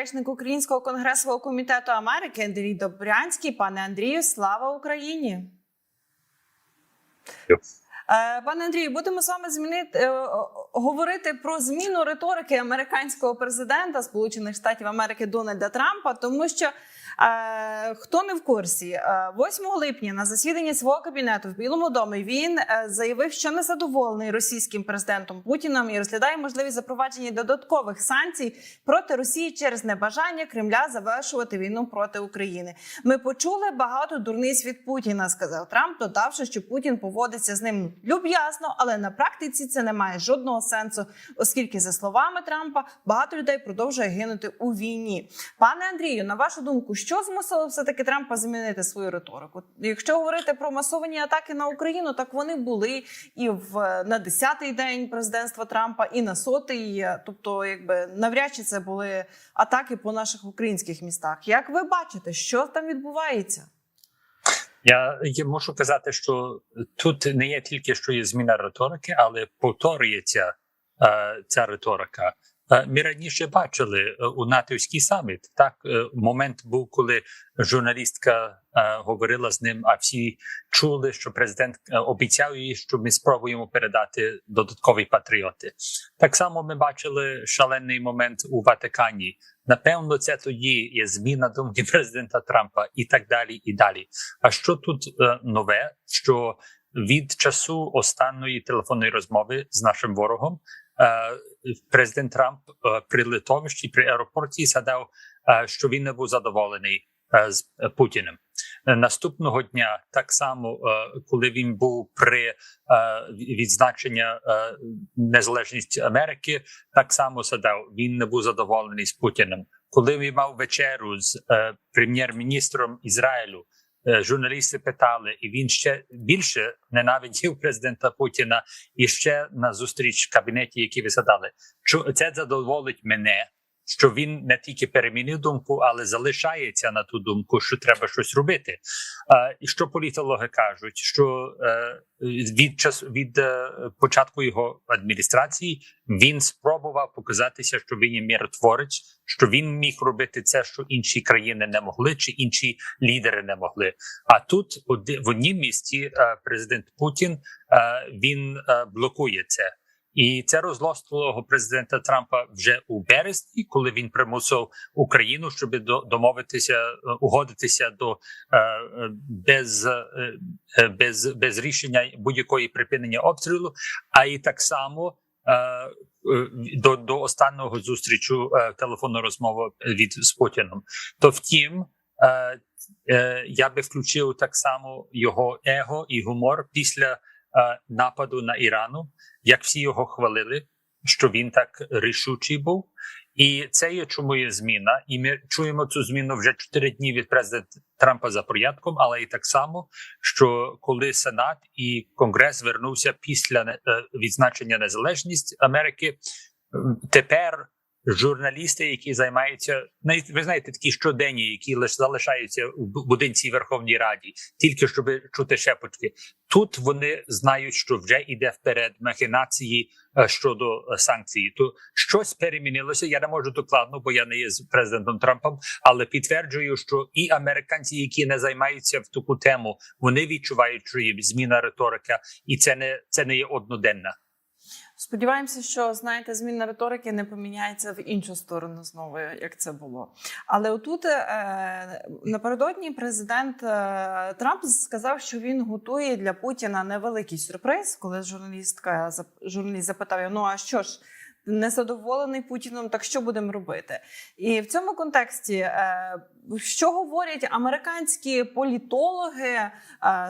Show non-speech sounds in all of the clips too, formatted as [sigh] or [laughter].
речник Українського конгресового комітету Америки Андрій Добрянський. Пане Андрію, слава Україні! Е, Пане Андрію, будемо з вами змінити е, говорити про зміну риторики американського президента Сполучених Штатів Америки Дональда Трампа, тому що хто не в курсі, е, 8 липня на засіданні свого кабінету в Білому домі він е, заявив, що не задоволений російським президентом Путіном і розглядає можливість запровадження додаткових санкцій проти Росії через небажання Кремля завершувати війну проти України. Ми почули багато дурниць від Путіна, сказав Трамп, додавши, що Путін поводиться з ним люб'язно, але на практиці це не має жодного сенсу, оскільки, за словами Трампа, багато людей продовжує гинути у війні. Пане Андрію, на вашу думку, що змусило все таки Трампа змінити свою риторику? Якщо говорити про масовані атаки на Україну, так вони були і в на 10-й день президентства Трампа, і на сотий. Тобто, якби навряд чи це були атаки по наших українських містах. Як ви бачите, що там відбувається? Я можу казати, що тут не є тільки що є зміна риторики, але повторюється е, ця риторика. Ми раніше бачили е, у натовський саміт. Так е, момент був, коли журналістка е, говорила з ним, а всі чули, що президент обіцяв їй, що ми спробуємо передати додаткові патріоти. Так само ми бачили шалений момент у Ватикані. Напевно, це тоді є зміна думки президента Трампа і так далі. І далі. А що тут нове? Що від часу останньої телефонної розмови з нашим ворогом президент Трамп е, при литовищі при аеропорті згадав, е, що він не був задоволений е, з е, Путіним. Е, Наступного дня, так само, е, коли він був при е, відзначення е, незалежності Америки, так само згадав, він не був задоволений з Путіним. Коли він мав вечеру з е, прем'єр-міністром Ізраїлю, е, журналісти питали, і він ще більше ненавидів президента Путіна і ще на зустріч в кабінеті, які ви задали. Чу це задоволить мене, що він не тільки перемінив думку, але залишається на ту думку, що треба щось робити. І що політологи кажуть, що е, від час від е, початку його адміністрації він спробував показатися, що він є миротворець, що він міг робити це, що інші країни не могли, чи інші лідери не могли. А тут в однім місці е, президент Путін він блокує це. І це розлостило президента Трампа вже у березні, коли він примусив Україну, щоб до- домовитися, е, угодитися до е, е, без, без, без рішення будь-якої припинення обстрілу. А і так само до, до останнього зустрічу телефонну розмову від з Путіном. То втім, я би включив так само його его і гумор після нападу на Ірану, як всі його хвалили, що він так рішучий був. І це є чому є зміна, і ми чуємо цю зміну вже чотири дні від президента Трампа за порядком, але і так само, що коли Сенат і Конгрес вернувся після е, відзначення незалежності Америки, тепер журналісти, які займаються навіть ви знаєте, такі щоденні, які лише залишаються у будинці Верховній Раді, тільки щоб чути шепотки. Тут вони знають, що вже йде вперед махінації е, щодо е, санкцій. То щось перемінилося. Я не можу докладно, бо я не є з президентом Трампом, але підтверджую, що і американці, які не займаються в таку тему, вони відчувають, що є зміна риторика, і це не це не є одноденна. Сподіваємося, що знаєте, зміна риторики не поміняється в іншу сторону знову, як це було. Але отут е, напередодні президент е, Трамп сказав, що він готує для Путіна невеликий сюрприз, коли журналістка журналіст запитав ну а що ж? Незадоволений Путіном, так що будемо робити? І в цьому контексті, е, що говорять американські політологи, е,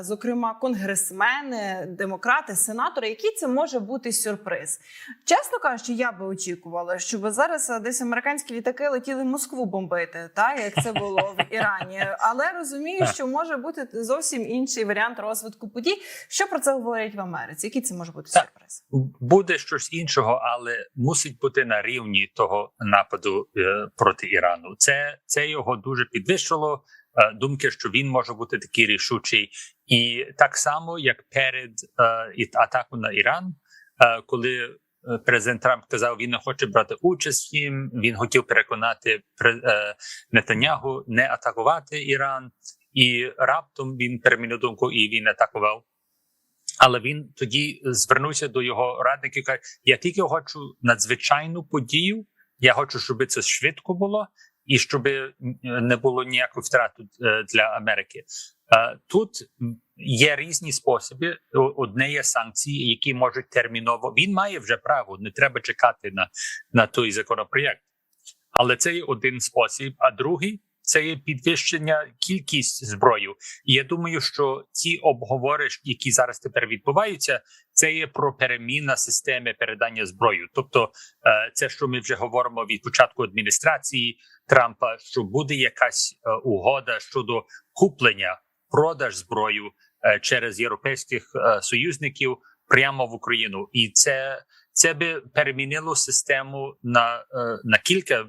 зокрема конгресмени, демократи, сенатори, який це може бути сюрприз? Чесно кажучи, я би очікувала, щоб зараз е, десь американські літаки летіли Москву бомбити, та як це було в Ірані. Але розумію, що може бути зовсім інший варіант розвитку подій. Що про це говорять в Америці? Який це може бути Так. сюрприз? буде щось іншого, але мусить бути на рівні того нападу е, проти Ірану. Це, це його дуже підвищило. е, Думки, що він може бути такий рішучий, і так само, як перед е, атаку на Іран, коли президент Трамп казав, він не хоче брати участь нім. Він хотів переконати Нетанягу не атакувати Іран, і раптом він перемінив думку і він атакував. Але він тоді звернувся до його радників. каже: Я тільки хочу надзвичайну подію. Я хочу, щоб це швидко було, і щоб не було ніякої втрати е, для Америки. Е, Тут є різні способи. Одне є санкції, які можуть терміново. Він має вже право, не треба чекати на, на той законопроєкт. Але це є один спосіб. А другий це є підвищення кількість зброю. Я думаю, що ті обговори, які зараз тепер відбуваються, це є про переміна системи передання зброю. Тобто, е, це що ми вже говоримо від початку адміністрації Трампа, що буде якась е, угода щодо куплення продаж зброю е, через європейських союзників прямо в Україну, і це. Це би перемінило систему на, е, на кілька е,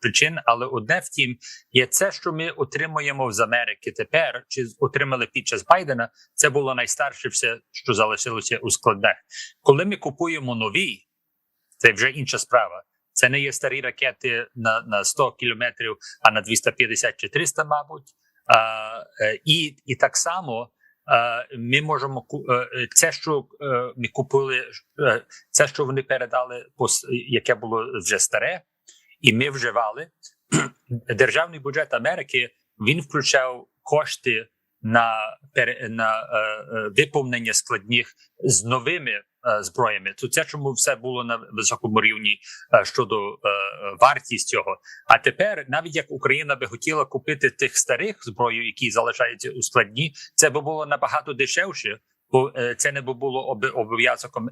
причин, але одне втім є це, що ми отримуємо з Америки тепер, чи отримали під час Байдена. Це було найстарше все, що залишилося у складах. Коли ми купуємо нові, це вже інша справа. Це не є старі ракети на, на 100 кілометрів, а на 250 чи 300, мабуть. А, е, і, і так само ми можемо е, е, це, що е, ми купили, е, це, що вони передали, яке було вже старе, і ми вживали. [clears throat] Державний бюджет Америки він включав кошти на, на е, е, виповнення складних з новими е, зброями. То це чому все було на високому рівні щодо вартість цього. А тепер, навіть як Україна би хотіла купити тих старих зброю, які залишаються у складні, це би було набагато дешевше. Бо це не було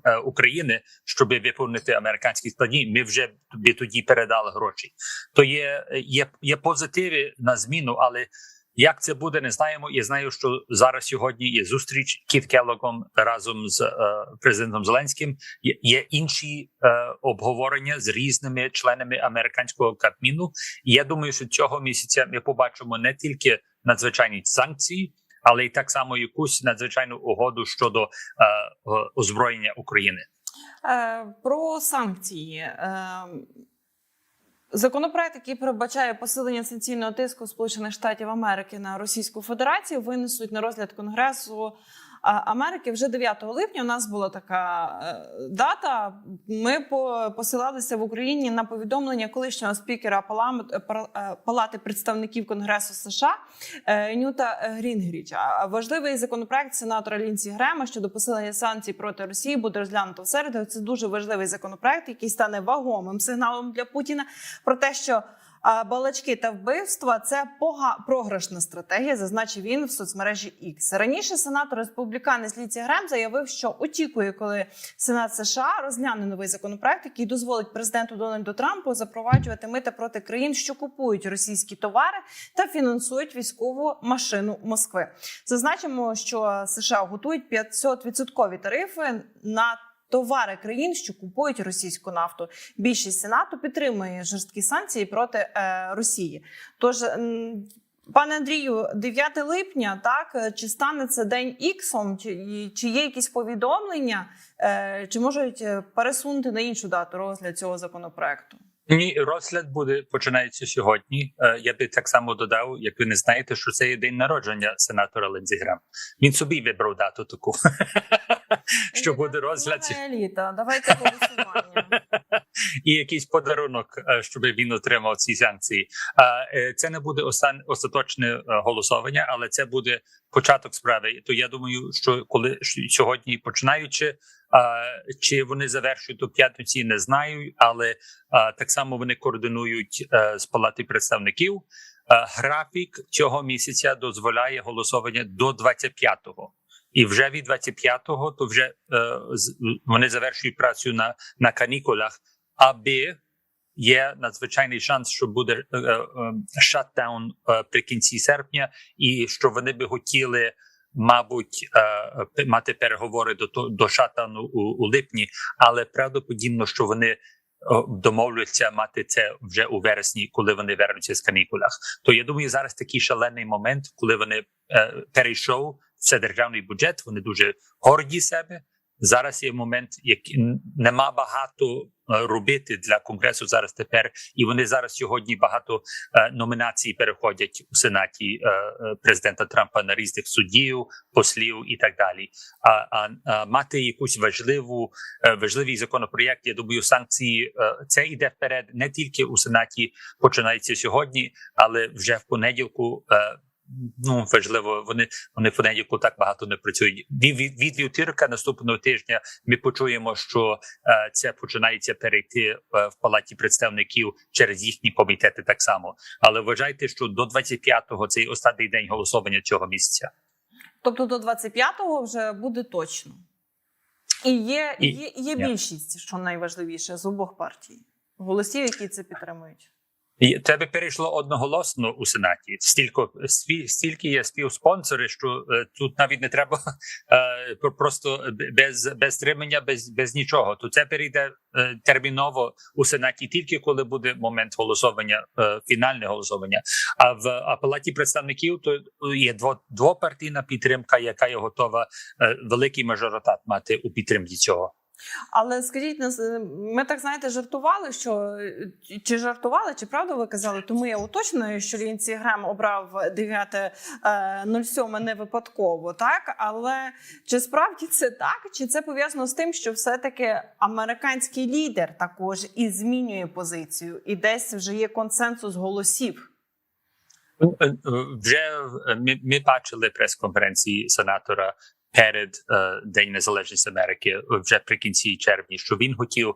е, України, щоб виповнити американські складні. Ми вже би тоді передали гроші. То є, є, є позитиви на зміну, але як це буде, не знаємо. Я знаю, що зараз сьогодні є зустріч Кіт Келлогом разом з е, президентом Зеленським. Є, є інші е, обговорення з різними членами американського кабміну. Я думаю, що цього місяця ми побачимо не тільки надзвичайні санкції, але й так само якусь надзвичайну угоду щодо е, е, озброєння України. Е, Про санкції. Законопроект, який передбачає посилення санкційного тиску Сполучених Штатів Америки на Російську Федерацію, винесуть на розгляд Конгресу Америки вже 9 липня. У нас була така е, дата. Ми по- посилалися в Україні на повідомлення колишнього спікера е, е, Палати представників Конгресу США Нюта Грінгріча. Важливий законопроект сенатора Лінсі Грема щодо посилення санкцій проти Росії буде розглянуто в середу. Це дуже важливий законопроект, який стане вагомим сигналом для Путіна про те, що балачки та вбивства це пога програшна стратегія, зазначив він в соцмережі X. Раніше сенатор республіканець Ліці Грем заявив, що очікує, коли Сенат США розгляне новий законопроект, який дозволить президенту Дональду Трампу запроваджувати мита проти країн, що купують російські товари та фінансують військову машину Москви. Зазначимо, що США готують 500% тарифи на товари країн, що купують російську нафту. Більшість сенату підтримує жорсткі санкції проти е, Росії. Тож. Пане Андрію, 9 липня, так чи стане це день іксом, чи, чи є якісь повідомлення, е, чи можуть е, пересунути на іншу дату розгляд цього законопроекту? Ні, розгляд буде починається сьогодні. Е, Я би так само додав, як ви не знаєте, що це є день народження сенатора Линдзі Грем. Він собі вибрав дату таку, [laughs] що буде розгляд еліта. Давайте голосування. [laughs] і якийсь подарунок, е, щоб він отримав ці санкції. Е, це не буде остаточне голосування, але це буде початок справи. То я думаю, що коли сьогодні починаючи, чи вони завершують до п'ятниці, не знаю, але так само вони координують е, з палати представників. Е, Графік цього місяця дозволяє голосування до 25-го. І вже від 25-го то вже е, вони завершують працю на, на канікулах, аби є надзвичайний шанс, що буде шатдаун при кінці серпня, і що вони би хотіли, мабуть, е, мати переговори до до шатану у, у липні, але правдоподібно, що вони. Домовляться мати це вже у вересні, коли вони вернуться з канікулах. То я думаю, зараз такий шалений момент, коли вони е, перейшов це державний бюджет. Вони дуже горді себе зараз є момент, який нема багато е, робити для конгресу зараз тепер, і вони зараз сьогодні багато е, номінацій переходять у сенаті е, президента Трампа на різних суддів, послів і так далі. А, а, мати якусь важливу важливий законопроєкт, я думаю, санкції це йде вперед не тільки у сенаті починається сьогодні, але вже в понеділку. Ну, важливо, вони вони понеділку так багато не працюють. Від, від, від вівторка наступного тижня ми почуємо, що е, це починається перейти е, в палаті представників через їхні комітети так само. Але вважайте, що до 25-го цей останній день голосування цього місяця. Тобто до 25-го вже буде точно. І є, І- є, є більшість, що найважливіше, з обох партій. Голосів, які це підтримують. Тебе перейшло одноголосно у сенаті. Стільки стільки є співспонсори, що е, тут навіть не треба [laughs] е, про- просто без без стримання, без без нічого. То це перейде е, терміново у сенаті тільки коли буде момент голосування, фінальне голосування. А в а палаті представників то є дво, двопартійна підтримка, яка є готова великий мажоритат мати у підтримці цього. Але скажіть нас, е, ми так знаєте, жартували, що е, чи жартували, чи правда ви казали? Тому я уточнюю, що Лінці Грем обрав 9.07 не випадково, так але чи справді це так? Чи це пов'язано з тим, що все-таки американський лідер також і змінює позицію, і десь вже є консенсус голосів? Е, е, Вже е, ми, ми бачили прес-конференції сенатора перед е, День Незалежності Америки е, вже при кінці червня, що він хотів е,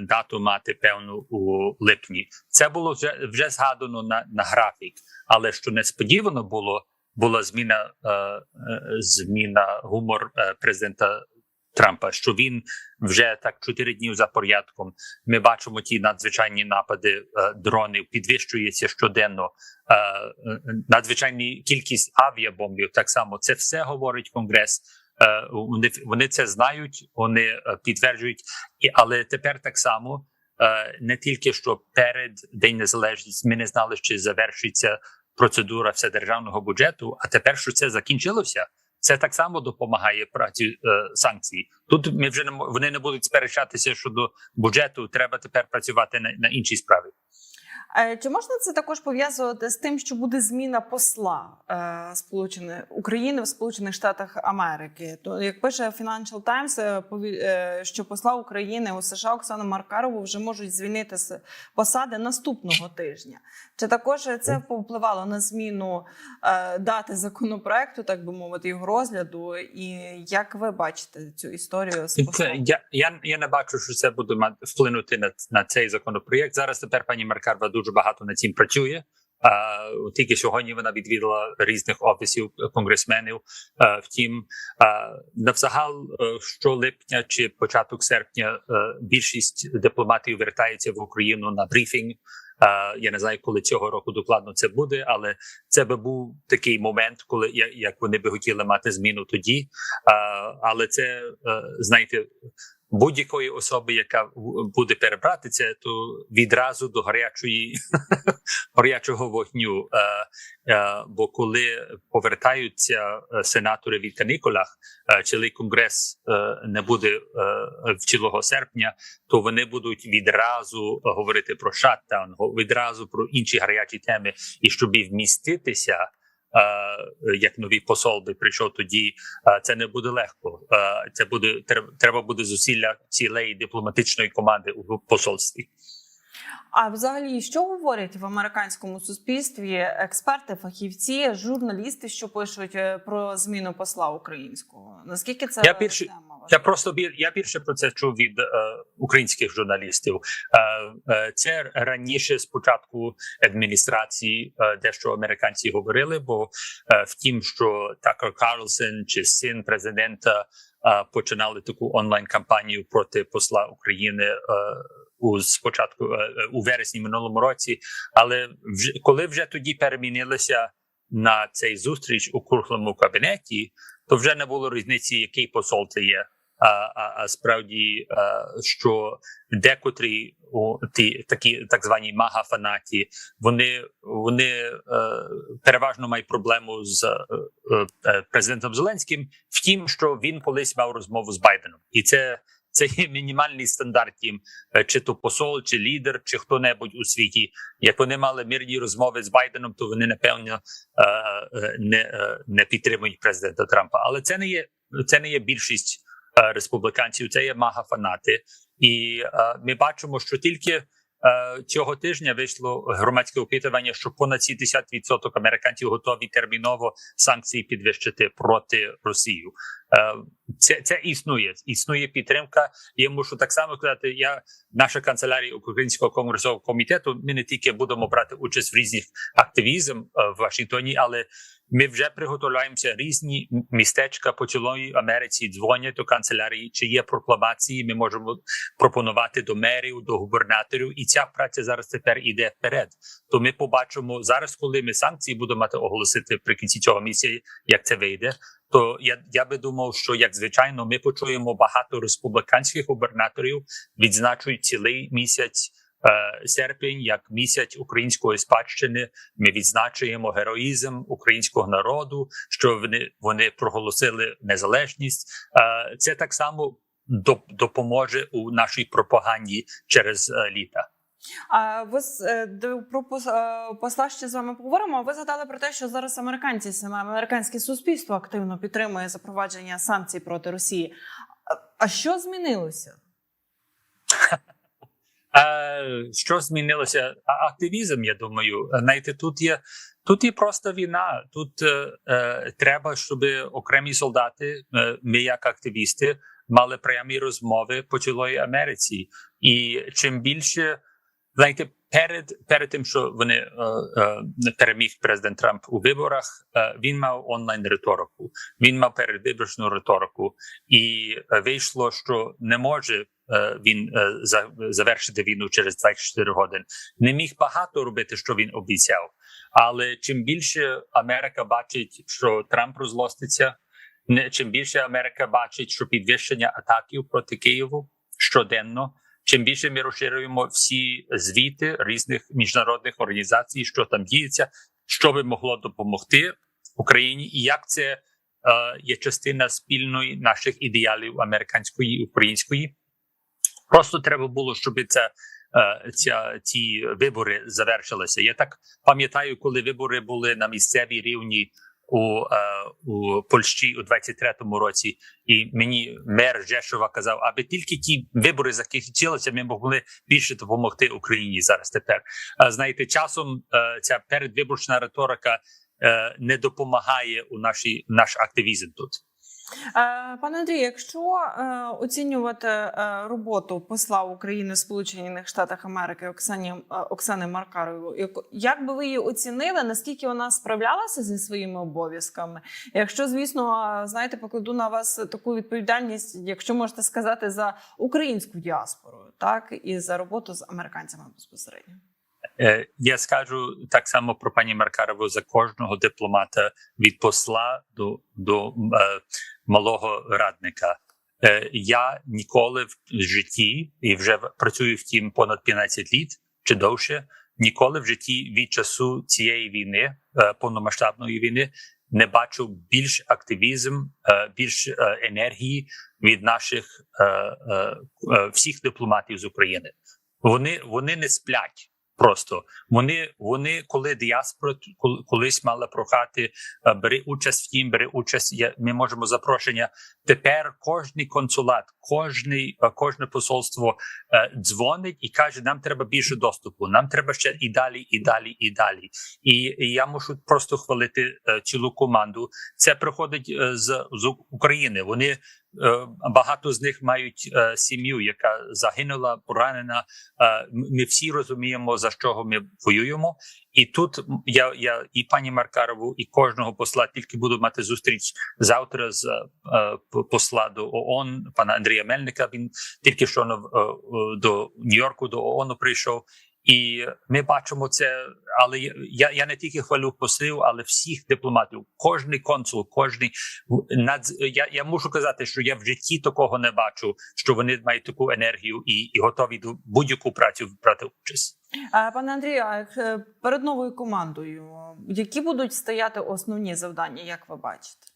дату мати певну у липні. Це було вже вже згадано на, на графік, але що несподівано було, була зміна зміна гумор президента Трампа, що він вже так чотири дні за порядком. Ми бачимо ті надзвичайні напади е, дронів, підвищується щоденно е, е, надзвичайні кількість авіабомбів. Так само це все говорить конгрес. Вони, вони це знають, вони підтверджують, але тепер так само. Не тільки що перед День Незалежності ми не знали, чи завершиться процедура вседержавного бюджету, а тепер, що це закінчилося, це так само допомагає праці е, санкцій. Тут ми вже не вони не будуть сперечатися щодо бюджету. Треба тепер працювати на, на іншій справі. Е, Чи можна це також пов'язувати з тим, що буде зміна посла е, Сполучених України в Сполучених Штатах Америки? То як пише Financial Times, е, що посла України у США Оксану Маркарову вже можуть звільнити з посади наступного тижня. Чи також це повпливало на зміну дати законопроекту, так би мовити, його розгляду? І як ви бачите цю історію з послом? я, я, я не бачу, що це буде вплинути на, на цей законопроєкт. Зараз тепер пані Маркарова дуже багато над цим працює. Тільки сьогодні вона відвідала різних офісів е, конгресменів. А, втім, навзагал е, щолипня чи початок серпня е, більшість дипломатів вертається в Україну на брифінг. Я не знаю, коли цього року докладно це буде, але це би був такий момент, коли як вони би хотіли мати зміну тоді. Але це е, знаєте, будь-якої особи, яка буде перебрати це, то відразу до гарячої [laughs] гарячого вогню. Е, е, Бо коли повертаються е, сенатори від канікулах, е, чи конгрес не буде в цілого серпня, то вони будуть відразу говорити про шаттаун, відразу про інші гарячі теми, і щоб і вміститися. Е, Як новий посол би прийшов тоді, е, це не буде легко. Е, Це буде треба буде зусилля цілеї дипломатичної команди у посольстві. А взагалі, що говорять в американському суспільстві експерти, фахівці, журналісти, що пишуть е, про зміну посла українського? Наскільки це Я більше- Я просто бі- я більше про це чув від е, українських журналістів. Е, е, це раніше спочатку адміністрації, е, дещо американці говорили. Бо е, втім, що Такер Карлсон чи син президента е, починали таку онлайн кампанію проти посла України. Е, у спочатку е, е, у вересні минулому році, але вже коли вже тоді перемінилися на цей зустріч у круглому кабінеті, то вже не було різниці, який посол це є. А, а, а справді, а, що декотрі о, ті такі так звані мага-фанаті, вони вони е, переважно мають проблему з е, е, президентом Зеленським в тім, що він колись мав розмову з Байденом, і це. Це є мінімальний стандарт їм, е, чи то посол, чи лідер, чи хто-небудь у світі. Як вони мали мирні розмови з Байденом, то вони напевно е, е, не, не підтримують президента Трампа. Але це не є це не є більшість республіканців, це є мага фанати. І ми бачимо, що тільки цього тижня вийшло громадське опитування, що понад 70% американців готові терміново санкції підвищити проти Росії. Е, це це існує. Існує підтримка. Я мушу так само сказати. Я наша канцелярія Українського конгресового комітету. Ми не тільки будемо брати участь в різних активізм е, в Вашингтоні, але ми вже приготовляємося різні містечка по цілої Америці. Дзвонять до канцелярії. Чи є прокламації? Ми можемо пропонувати до мерів, до губернаторів, і ця праця зараз тепер іде вперед. То ми побачимо зараз, коли ми санкції будемо мати оголосити при кінці цього місяця, як це вийде. То я я би думав, що як звичайно, ми почуємо багато республіканських губернаторів, відзначують цілий місяць серпень як місяць української спадщини. Ми відзначуємо героїзм українського народу, що вони вони проголосили незалежність. Е, це так само допоможе у нашій пропаганді через е, літа. А ви е, про е, посла ще з вами поговоримо. Ви згадали про те, що зараз американці саме американське суспільство активно підтримує запровадження санкцій проти Росії. А що змінилося? [laughs] Що змінилося? Активізм, я думаю. Знаєте, тут є тут є просто війна. Тут е, е, треба, щоб окремі солдати, е, ми як активісти, мали прямі розмови по цілої Америці. І чим більше знаєте, перед перед тим, що вони е, е, переміг президент Трамп у виборах, е, він мав онлайн риторику. Він мав передвиборчну риторику, і е, вийшло, що не може він е, завершити війну через 24 години. Не міг багато робити, що він обіцяв. Але чим більше Америка бачить, що Трамп розлоститься, не чим більше Америка бачить, що підвищення атаків проти Києву щоденно. Чим більше ми розширюємо всі звіти різних міжнародних організацій, що там діється, що би могло допомогти Україні, і як це е, є частина спільної наших ідеалів американської і української. Просто треба було, щоб це е, ця ці вибори завершилися. Я так пам'ятаю, коли вибори були на місцевій рівні у, е, у Польщі у 23-му році, і мені мер Жешова казав, аби тільки ті вибори закінчилися, ми могли більше допомогти Україні зараз. Тепер знаєте, часом е, ця передвиборчна риторика не допомагає у нашій наш активізм тут. Е, Пане Андрію, якщо е, оцінювати е, роботу посла України в Сполучених Штатах Америки Оксані Оксани Маркарової, як- би ви її оцінили? Наскільки вона справлялася зі своїми обов'язками? Якщо, звісно, знаєте, покладу на вас таку відповідальність, якщо можете сказати за українську діаспору, так і за роботу з американцями безпосередньо. Я скажу так само про пані Маркарову за кожного дипломата від посла до, до малого радника. Е, я ніколи в житті і вже працюю в тім понад 15 літ чи довше. Ніколи в житті від часу цієї війни, е, повномасштабної війни, не бачив більш активізм, е, більш енергії від наших всіх дипломатів з України. Вони, вони не сплять. Просто вони, вони, коли діаспора кол- колись мала прохати, е, бери участь в тім, бери участь. Я, ми можемо запрошення. Тепер кожний консулат, кожний, е, кожне посольство е, дзвонить і каже: нам треба більше доступу, нам треба ще і далі, і далі, і далі. І, я мушу просто хвалити цілу команду. Це приходить з, з України. Вони багато з них мають е, сім'ю, яка загинула, поранена. Е, Ми всі розуміємо за що ми воюємо, і тут я, я і пані Маркарову, і кожного посла тільки буду мати зустріч завтра з е, посла до ООН, пана Андрія Мельника. Він тільки що е, е, до Нью-Йорку до ООН прийшов. І ми бачимо це, але я- я, не тільки хвалю послів, але всіх дипломатів. Кожний консул, кожний над я, я можу казати, що я в житті такого не бачу, що вони мають таку енергію і, і готові до будь-яку працю брати участь. Пане Андрію, е, перед новою командою, які будуть стояти основні завдання, як ви бачите?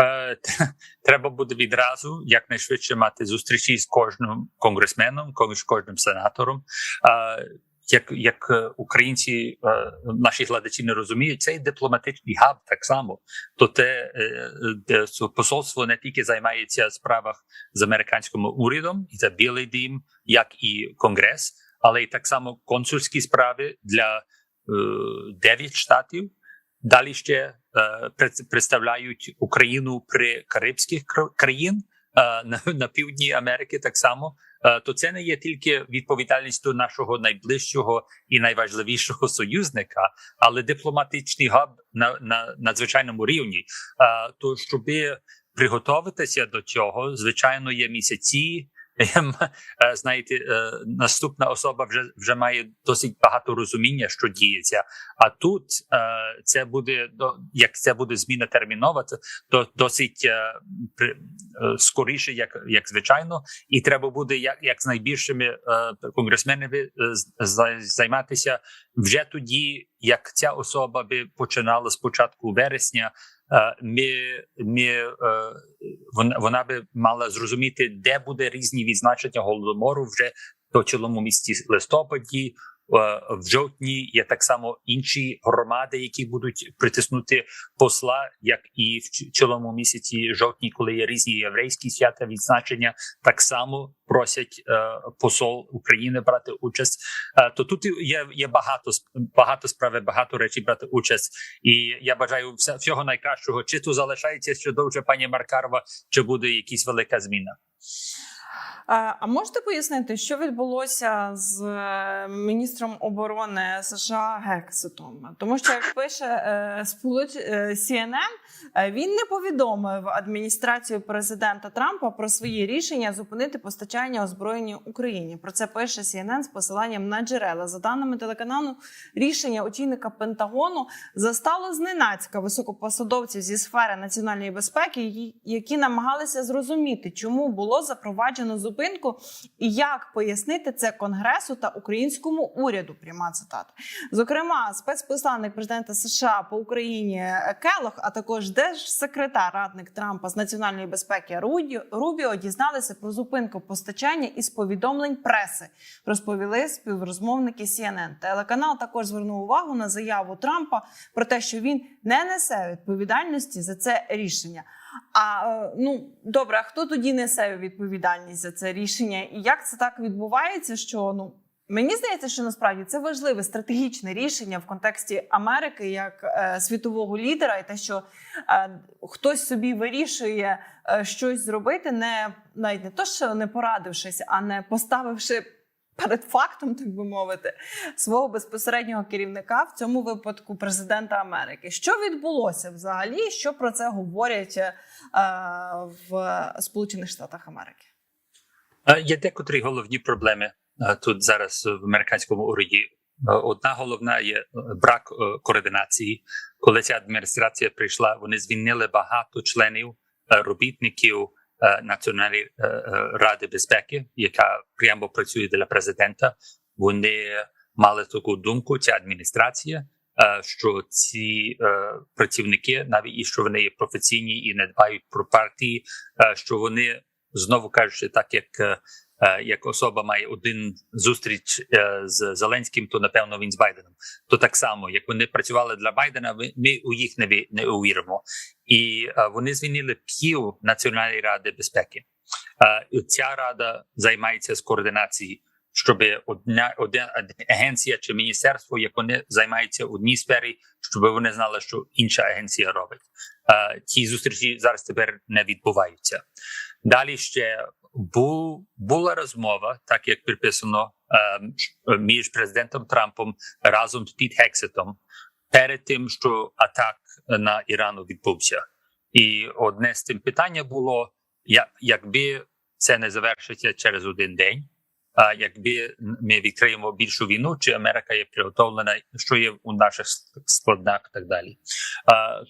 Е, [laughs] Треба буде відразу якнайшвидше мати зустрічі з кожним конгресменом, з кожним сенатором. Е, Як, як е, українці, наші глядачі не розуміють, цей дипломатичний хаб так само. То те посольство не тільки займається справах з американським урядом, і це Білий Дім, як і Конгрес, але й так само консульські справи для дев'ять штатів. Далі ще представляють Україну при Карибських кра- країн е, на, на півдні Америки. Так само Е, то це не є тільки відповідальністю нашого найближчого і найважливішого союзника, але дипломатичний габ на, на надзвичайному рівні. Е, то щоб приготуватися до цього, звичайно, є місяці. Е, Знаєте, е, наступна особа вже вже має досить багато розуміння, що діється. А тут е, це буде як це буде зміна термінова, то досить скоріше, як як звичайно, і треба буде як, як з найбільшими конгресменами займатися вже тоді, як ця особа би починала спочатку вересня. Е, Ми, ми, е, вона, вона би мала зрозуміти, де буде різні відзначення голодомору вже до цілому місті листопаді. Е, В жовтні є так само інші громади, які будуть притиснути посла, як і в цілому місяці жовтні, коли є різні єврейські свята відзначення, так само просять е, посол України брати участь. Е, то тут є, є багато багато справи, багато речей брати участь. І я бажаю всього найкращого. Чи то залишається ще довше пані Маркарова, чи буде якась велика зміна? А можете пояснити, що відбулося з е, міністром оборони США Гексетом? Тому що як пише е, сполуч е, CNN, він не повідомив адміністрацію президента Трампа про свої рішення зупинити постачання озброєння Україні. Про це пише CNN з посиланням на джерела. За даними телеканалу, рішення очільника Пентагону застало зненацька високопосадовців зі сфери національної безпеки, які- намагалися зрозуміти, чому було запроваджено зупинку і як пояснити це конгресу та українському уряду. Пряма цитата. Зокрема, спецпосланник президента США по Україні Келох, а також держсекретар радник Трампа з національної безпеки Руді Рубіо дізналися про зупинку постачання із повідомлень преси. Розповіли співрозмовники CNN. Телеканал також звернув увагу на заяву Трампа про те, що він не несе відповідальності за це рішення. А е, ну добре, а хто тоді несе відповідальність за це рішення? І як це так відбувається? Що ну мені здається, що насправді це важливе стратегічне рішення в контексті Америки як е, світового лідера, і те, що е, хтось собі вирішує е, щось зробити, не навіть не то, що не порадившись, а не поставивши. Перед фактом, так би мовити, свого безпосереднього керівника в цьому випадку президента Америки. Що відбулося взагалі? Що про це говорять е, в Сполучених Штатах Америки? Е, Є декотрі головні проблеми е, тут зараз в американському уряді. Е, Одна головна є брак координації. Коли ця адміністрація прийшла, вони звільнили багато членів робітників Національної е, е, ради безпеки, яка прямо працює для президента. Вони мали таку думку, ця адміністрація, е, що ці е, працівники, навіть і що вони є професійні і не дбають про партії, е, що вони знову кажучи, так як е, е, як особа має один зустріч е, з Зеленським, то напевно він з Байденом. То так само, як вони працювали для Байдена, ми, у їх не, не увіримо. І е, вони звільнили пів Національної ради безпеки. Е, ця рада займається з координації, щоб одна одна агенція чи міністерство, як вони займаються в одній сфері, щоб вони знали, що інша агенція робить. Е, ті зустрічі зараз тепер не відбуваються. Далі ще був була розмова, так як приписано ем, між президентом Трампом разом з Піт Хексетом перед тим, що атак на Ірану відбувся. І одне з тим питання було: якби це не завершиться через один день. А якби ми відкриємо більшу війну, чи Америка є приготовлена, що є у наших складнах, так далі.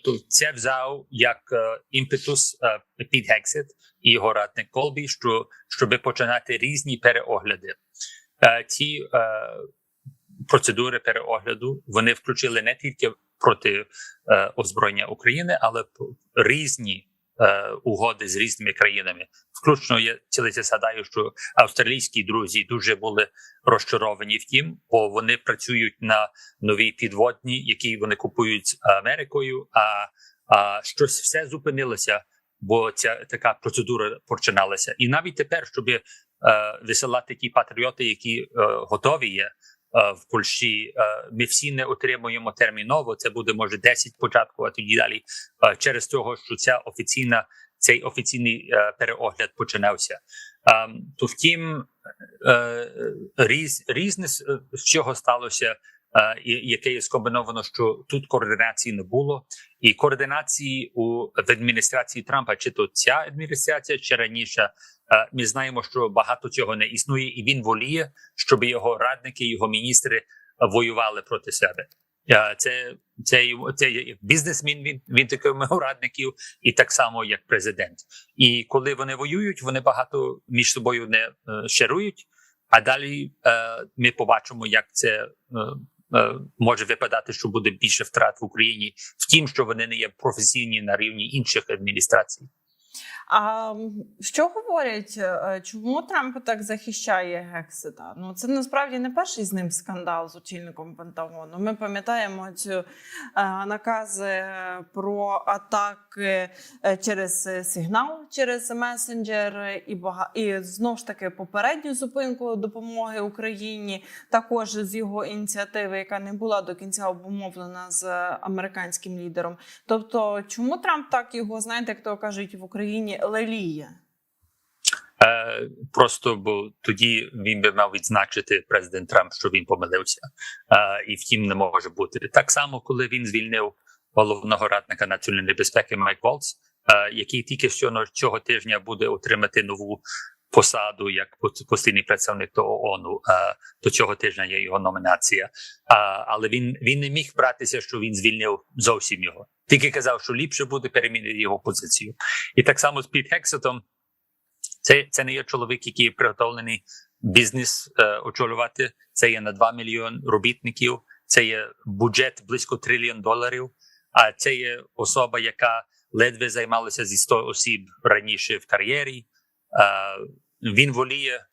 То це взяв як е, імпетус е, Піт Гексет і його радник Колбі, що щоб починати різні переогляди. Ці е, процедури переогляду вони включили не тільки проти озброєння України, але різні е, угоди з різними країнами. Включно я цілиться згадаю, що австралійські друзі дуже були розчаровані втім, бо вони працюють на новій підводні, які вони купують з Америкою. А, а щось все зупинилося, бо ця така процедура починалася. І навіть тепер, щоб е, висилати ті патріоти, які е, готові є. Е, В Польщі Е, ми всі не отримуємо терміново. Це буде може 10 спочатку, а тоді далі е, через того, що ця офіційна цей офіційний переогляд починався. То втім, різ, різне з чого сталося, яке є скомбіновано, що тут координації не було, і координації у в адміністрації Трампа, чи то ця адміністрація, чи раніше, ми знаємо, що багато цього не існує, і він воліє, щоб його радники, його міністри е, воювали проти себе. Е, Це це це бізнесмен. Він він такий радників, і так само як президент. І коли вони воюють, вони багато між собою не е, шерують. А далі е, ми побачимо, як це е, е, може випадати, що буде більше втрат в Україні, втім, що вони не є професійні на рівні інших адміністрацій. А що говорять, е, чому Трамп так захищає Гексита? Ну це насправді не перший з ним скандал з очільником Пентагону. Ми пам'ятаємо цю е, накази про атаки е, через е, сигнал, через месенджер, і бага... і знову ж таки попередню зупинку допомоги Україні, також з його ініціативи, яка не була до кінця обумовлена з е, американським лідером. Тобто, чому Трамп так його знаєте, як то кажуть в Україні леліє? Е, просто бо тоді він би мав відзначити президент Трамп, що він помилився, е, і втім не може бути так само, коли він звільнив головного радника національної безпеки Майк Волц, е, який тільки що цього тижня буде отримати нову посаду як постійний представник до ООН. Е, до цього тижня є його номінація. Е, але він він не міг братися, що він звільнив зовсім його. Тільки казав, що ліпше буде перемінити його позицію. І так само з Піт Хексетом. Це, це не є чоловік, який приготовлений бізнес е, очолювати. Це є на 2 мільйон робітників. Це є бюджет близько трильйон доларів. А це є особа, яка ледве займалася зі 100 осіб раніше в кар'єрі. Е, він воліє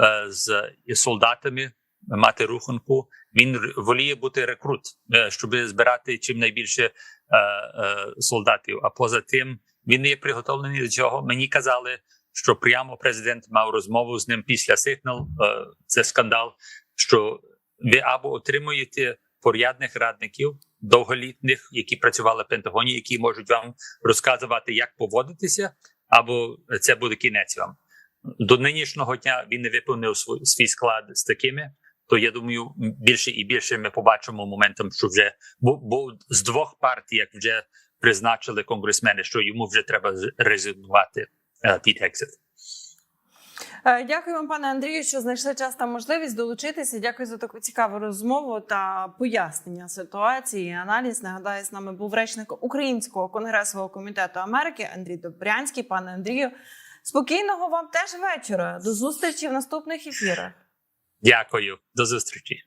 е, з солдатами мати рухунку. Він воліє бути рекрут, е, щоб збирати чим найбільше е, е, солдатів. А поза тим, він не є приготовлений до цього. Мені казали, що прямо президент мав розмову з ним після сигнал. Це скандал. Що ви або отримуєте порядних радників, довголітних, які працювали в Пентагоні, які можуть вам розказувати, як поводитися, або це буде кінець вам. До нинішнього дня він не виповнив свій склад з такими. То я думаю, більше і більше ми побачимо моментом, що вже бо, бо з двох партій, як вже призначили конгресмени, що йому вже треба резигнувати е, Піт Гексет. Е, Дякую вам, пане Андрію, що знайшли час та можливість долучитися. Дякую за таку цікаву розмову та пояснення ситуації. і Аналіз нагадаю, з нами був речник Українського конгресового комітету Америки Андрій Добрянський. Пане Андрію, спокійного вам теж вечора. До зустрічі в наступних ефірах. Дякую, до зустрічі.